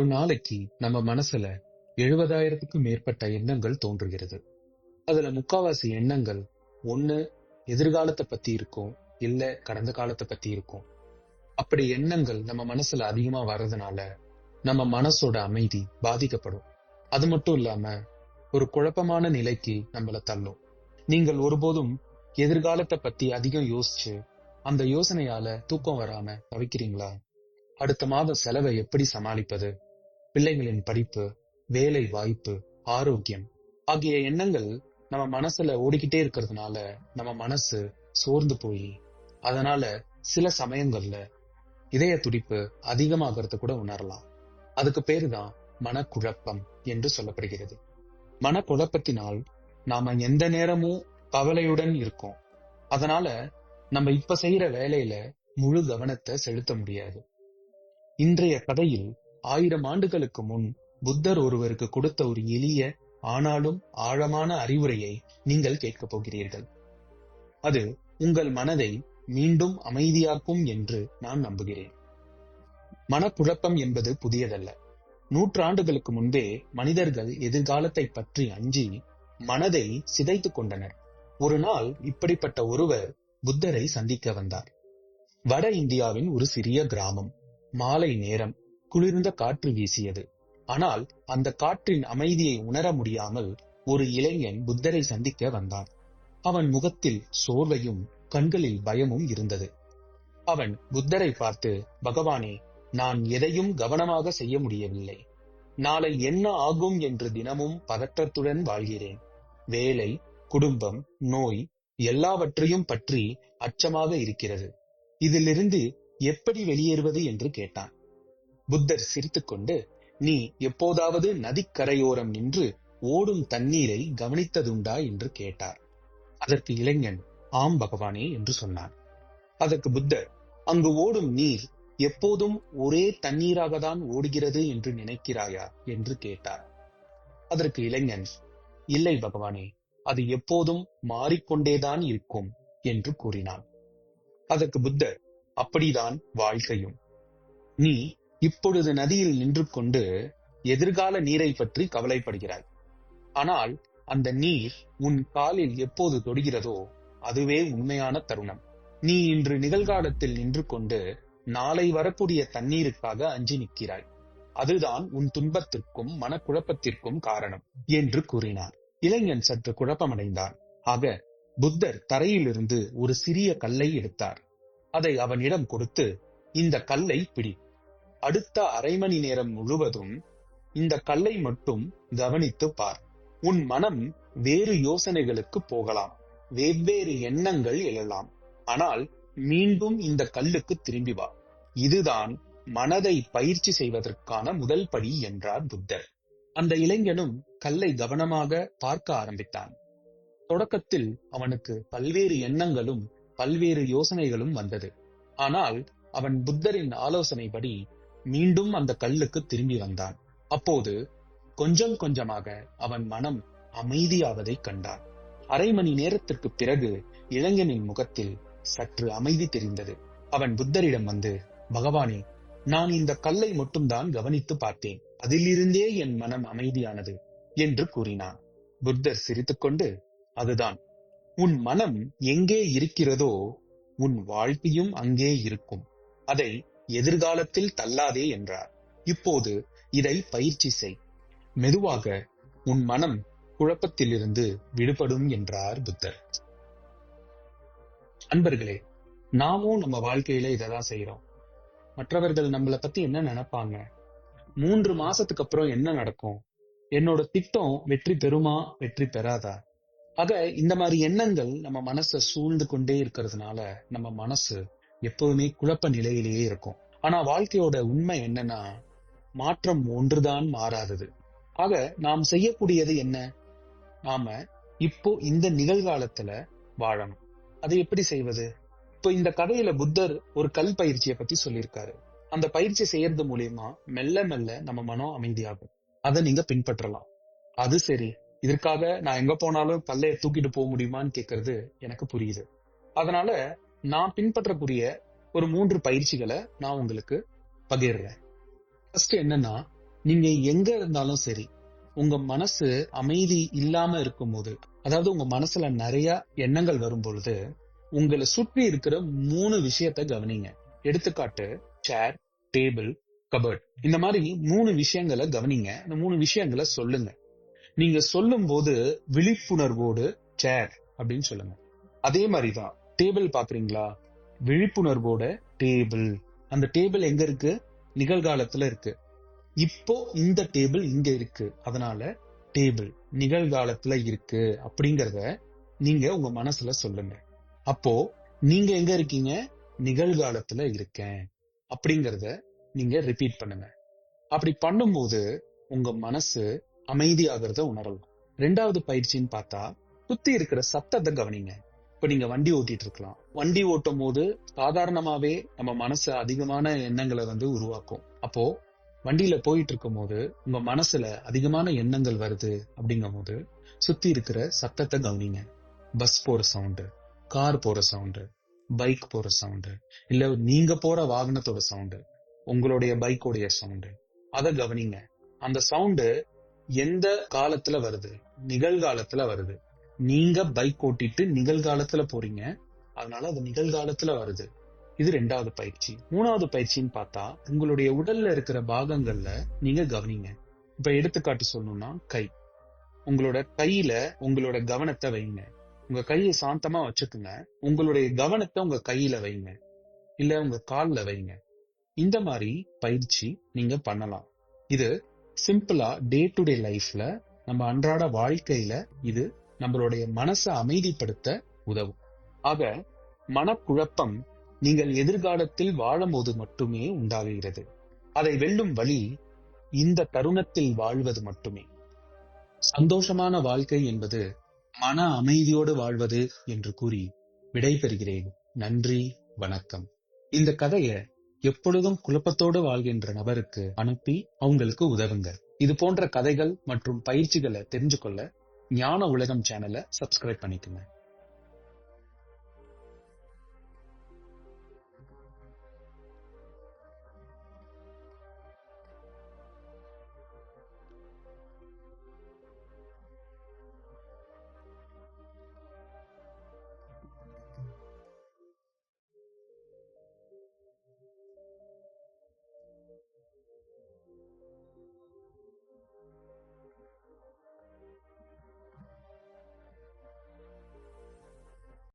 ஒரு நாளைக்கு நம்ம மனசுல எழுபதாயிரத்துக்கும் மேற்பட்ட எண்ணங்கள் தோன்றுகிறது. அதுல முக்காவாசி எண்ணங்கள் ஒண்ணு எதிர்காலத்தை பத்தி இருக்கும் இல்ல கடந்த காலத்தை பத்தி இருக்கும். அப்படி எண்ணங்கள் நம்ம மனசுல அதிகமா வர்றதுனால நம்ம மனசோட அமைதி பாதிக்கப்படும். அது மட்டும் இல்லாம ஒரு குழப்பமான நிலைக்கு நம்மள தள்ளும். நீங்கள் ஒருபோதும் எதிர்காலத்தை பத்தி அதிகம் யோசிச்சு அந்த யோசனையால தூக்கம் வராம தவிக்கிறீங்களா? அடுத்த மாதம் செலவை எப்படி சமாளிப்பது? பிள்ளைகளின் படிப்பு வேலை வாய்ப்பு ஆரோக்கியம் ஆகிய எண்ணங்கள் நம்ம மனசுல ஓடிக்கிட்டே இருக்கிறதுனால நம்ம மனசு சோர்ந்து போய் அதனால சில சமயங்கள்ல இதய துடிப்பு அதிகமாகிறது கூட உணரலாம். அதுக்கு பேருதான் மனக்குழப்பம் என்று சொல்லப்படுகிறது. மனக்குழப்பத்தினால் நாம எந்த நேரமும் கவலையுடன் இருக்கோம். அதனால நம்ம இப்ப செய்யற வேலையில முழு கவனத்தை செலுத்த முடியாது. இன்றைய கதையில் ஆயிரம் ஆண்டுகளுக்கு முன் புத்தர் ஒருவருக்கு கொடுத்த ஒரு எளிய ஆனாலும் ஆழமான அறிவுரையை நீங்கள் கேட்கப் போகிறீர்கள். அது உங்கள் மனதை மீண்டும் அமைதியாக்கும் என்று நான் நம்புகிறேன். மனக்குழப்பம் என்பது புதியதல்ல. நூற்றாண்டுகளுக்கு முன்பே மனிதர்கள் எதிர்காலத்தை பற்றி அஞ்சி மனதை சிதைத்துக் கொண்டனர். ஒரு நாள் இப்படிப்பட்ட ஒருவர் புத்தரை சந்திக்க வந்தார். வட இந்தியாவின் ஒரு சிறிய கிராமம் மாலை நேரம். குளிர்ந்த காற்று வீசியது. ஆனால் அந்த காற்றின் அமைதியை உணர முடியாமல் ஒரு இளைஞன் புத்தரை சந்திக்க வந்தான். அவன் முகத்தில் சோர்வையும் கண்களில் பயமும் இருந்தது. அவன் புத்தரை பார்த்து பகவானே நான் எதையும் கவனமாக செய்ய முடியவில்லை. நாளை என்ன ஆகும் என்று தினமும் பதற்றத்துடன் வாழ்கிறேன். வேலை குடும்பம் நோய் எல்லாவற்றையும் பற்றி அச்சமாக இருக்கிறது. இதிலிருந்து எப்படி வெளியேறுவது? என்று கேட்டான். புத்தர் சிரித்துக்கொண்டு நீ எப்போதாவது நதிக்கரையோரம் நின்று ஓடும் தண்ணீரை கவனித்ததுண்டா? என்று கேட்டார். அதற்கு இளைஞன் ஆம் பகவானே என்று சொன்னான். அதற்கு புத்தர் அங்கு ஓடும் நீர் எப்போதும் ஒரே தண்ணீராக தான் ஓடுகிறது என்று நினைக்கிறாயா? என்று கேட்டார். அதற்கு இளைஞன் இல்லை பகவானே அது எப்போதும் மாறிக்கொண்டேதான் இருக்கும் என்று கூறினான். அதற்கு புத்தர் அப்படிதான் வாழ்க்கையும். நீ இப்பொழுது நதியில் நின்று கொண்டு எதிர்கால நீரை பற்றி கவலைப்படுகிறாய். ஆனால் அந்த நீர் உன் காலில் எப்போது தொடுகிறதோ அதுவே உண்மையான தருணம். நீ இன்று நிகழ்காலத்தில் நின்று கொண்டு நாளை வரக்கூடிய தண்ணீருக்காக அஞ்சி நிற்கிறாய். அதுதான் உன் துன்பத்திற்கும் மனக்குழப்பத்திற்கும் காரணம் என்று கூறினார். இளைஞன் சற்று குழப்பமடைந்தான். ஆக புத்தர் தரையிலிருந்து ஒரு சிறிய கல்லை எடுத்தார். அதை அவனிடம் கொடுத்து இந்த கல்லை பிடி. அடுத்த அரை மணி நேரம் முழுவதும் இந்த கல்லை மட்டும் கவனித்து பார். உன் மனம் வேறு யோசனைகளுக்கு போகலாம். வெவ்வேறு எண்ணங்கள் எழலாம். ஆனால் மீண்டும் இந்த கல்லுக்கு திரும்பி வா. இதுதான் மனதை பயிற்சி செய்வதற்கான முதல் படி என்றார் புத்தர். அந்த இளைஞனும் கல்லை கவனமாக பார்க்க ஆரம்பித்தான். தொடக்கத்தில் அவனுக்கு பல்வேறு எண்ணங்களும் பல்வேறு யோசனைகளும் வந்தது. ஆனால் அவன் புத்தரின் ஆலோசனைப்படி மீண்டும் அந்த கல்லுக்கு திரும்பி வந்தான். அப்போது கொஞ்சம் கொஞ்சமாக அவன் மனம் அமைதியாவதை கண்டான். அரை மணி நேரத்திற்கு பிறகு இளைஞனின் முகத்தில் சற்று அமைதி தெரிந்தது. அவன் புத்தரிடம் வந்து பகவானே நான் இந்த கல்லை மட்டும்தான் கவனித்து பார்த்தேன். அதிலிருந்தே என் மனம் அமைதியானது என்று கூறினான். புத்தர் சிரித்துக்கொண்டு அதுதான். உன் மனம் எங்கே இருக்கிறதோ உன் வாழ்க்கையும் அங்கே இருக்கும். அதை எதிர்காலத்தில் தள்ளாதே என்றார். இப்போது இதை பயிற்சி செய். மெதுவாக உன் மனம் குழப்பத்திலிருந்து விடுபடும் என்றார் புத்தர். அன்பர்களே நாமும் நம்ம வாழ்க்கையில இததான் செய்யறோம் மற்றவர்கள் நம்மளை பத்தி என்ன நினைப்பாங்க? மூன்று மாசத்துக்கு அப்புறம் என்ன நடக்கும்? என்னோட திட்டம் வெற்றி பெறுமா வெற்றி பெறாதா? ஆக இந்த மாதிரி எண்ணங்கள் நம்ம மனசை சூழ்ந்து கொண்டே இருக்கிறதுனால நம்ம மனசு எப்பவுமே குழப்ப நிலையிலேயே இருக்கும். ஆனா வாழ்க்கையோட உண்மை என்னன்னா மாற்றம் ஒன்றுதான் மாறாதது. ஆக நாம் செய்யக்கூடியது என்ன? நாம இப்போ இந்த நிகழ்காலத்துல வாழணும். அதை எப்படி செய்வது? இப்போ இந்த கதையில புத்தர் ஒரு கல் பயிற்சியை பத்தி சொல்லியிருக்காரு. அந்த பயிற்சி செய்யறது மூலியமா மெல்ல மெல்ல நம்ம மனம் அமைதியாகும். அதை நீங்க பின்பற்றலாம். அது சரி. இதற்காக நான் எங்க போனாலும் கல்லைய தூக்கிட்டு போக முடியுமான்னு கேக்குறது எனக்கு புரியுது. அதனால நான் பின்பற்றக்கூடிய ஒரு மூன்று பயிற்சிகளை நான் உங்களுக்கு பகிர்றேன். ஃபர்ஸ்ட் என்னன்னா நீங்க எங்க இருந்தாலும் சரி உங்க மனசு அமைதி இல்லாம இருக்கும்போது அதாவது உங்க மனசுல நிறைய எண்ணங்கள் வரும் பொழுது உங்களை சுற்றி இருக்கிற மூணு விஷயத்த கவனிங்க. எடுத்துக்காட்டு சேர் டேபிள் கபர்ட் இந்த மாதிரி மூணு விஷயங்களை கவனிங்க. இந்த மூணு விஷயங்களை சொல்லுங்க. நீங்க சொல்லும் போது விழிப்புணர்வோடு சேர் அப்படின்னு சொல்லுங்க. அதே மாதிரிதான் டேபிள் பாக்குறீங்களா விழிப்புணர்வோட டேபிள் அந்த டேபிள் எங்க இருக்கு? நிகழ்காலத்துல இருக்கு. இப்போ இந்த டேபிள் இங்க இருக்கு. அதனால டேபிள் நிகழ்காலத்துல இருக்கு அப்படிங்கறத நீங்க உங்க மனசுல சொல்லுங்க. அப்போ நீங்க எங்க இருக்கீங்க? நிகழ்காலத்துல இருக்கேன் அப்படிங்கறத நீங்க ரிப்பீட் பண்ணுங்க. அப்படி பண்ணும்போது உங்க மனசு அமைதியாகிறத உணரலாம். ரெண்டாவது பயிற்சின்னு பார்த்தா சுத்தி இருக்கிற சத்தத்தை கவனிங்க. இப்ப நீங்க வண்டி ஓட்டிட்டு இருக்கலாம் வண்டி ஓட்டும் போது சாதாரணமாவே நம்ம மனசு அதிகமான எண்ணங்களை வந்து உருவாக்கும். அப்போ வண்டியில போயிட்டு இருக்கும் போது உங்க மனசுல அதிகமான எண்ணங்கள் வருது அப்படிங்கும் போது சுத்தி இருக்கிற சத்தத்தை கவனிங்க. பஸ் போற சவுண்டு கார் போற சவுண்டு பைக் போற சவுண்டு இல்ல நீங்க போற வாகனத்தோட சவுண்டு உங்களுடைய பைக்கோடைய சவுண்டு அதை கவனிங்க. அந்த சவுண்டு எந்த காலத்துல வருது? நிகழ்காலத்துல வருது. நீங்க பைக் ஓட்டிட்டு நிகழ்காலத்துல போறீங்க. அதனால அது நிகழ்காலத்துல வருது. இது ரெண்டாவது பயிற்சி. மூணாவது பயிற்சின்னு பார்த்தா உங்களுடைய உடல்ல இருக்கிற பாகங்கள்ல நீங்க கவனிங்க. இப்ப எடுத்துக்காட்டு சொல்லணும்னா கை. உங்களோட கையில உங்களோட கவனத்தை வைங்க. உங்க கையை சாந்தமா வச்சுக்குங்க. உங்களுடைய கவனத்தை உங்க கையில வைங்க. இல்ல உங்க கால்ல வைங்க. இந்த மாதிரி பயிற்சி நீங்க பண்ணலாம். இது சிம்பிளா டே டு டே லைஃப்ல நம்ம அன்றாட வாழ்க்கையில இது நம்மளுடைய மனசை அமைதிப்படுத்த உதவும். ஆக மனக்குழப்பம் நீங்கள் எதிர்காலத்தில் வாழும்போது மட்டுமே உண்டாகுகிறது அதை வெல்லும் வழி இந்த தருணத்தில் வாழ்வது மட்டுமே. சந்தோஷமான வாழ்க்கை என்பது மன அமைதியோடு வாழ்வது என்று கூறி விடைபெறுகிறேன். நன்றி வணக்கம். இந்த கதையை எப்பொழுதும் குழப்பத்தோடு வாழ்கின்ற நபருக்கு அனுப்பி அவங்களுக்கு உதவுங்க இது போன்ற கதைகள் மற்றும் பயிற்சிகளை தெரிஞ்சு கொள்ள ஞான உலகம் சேனலை சப்ஸ்கிரைப் பண்ணிக்கோங்க.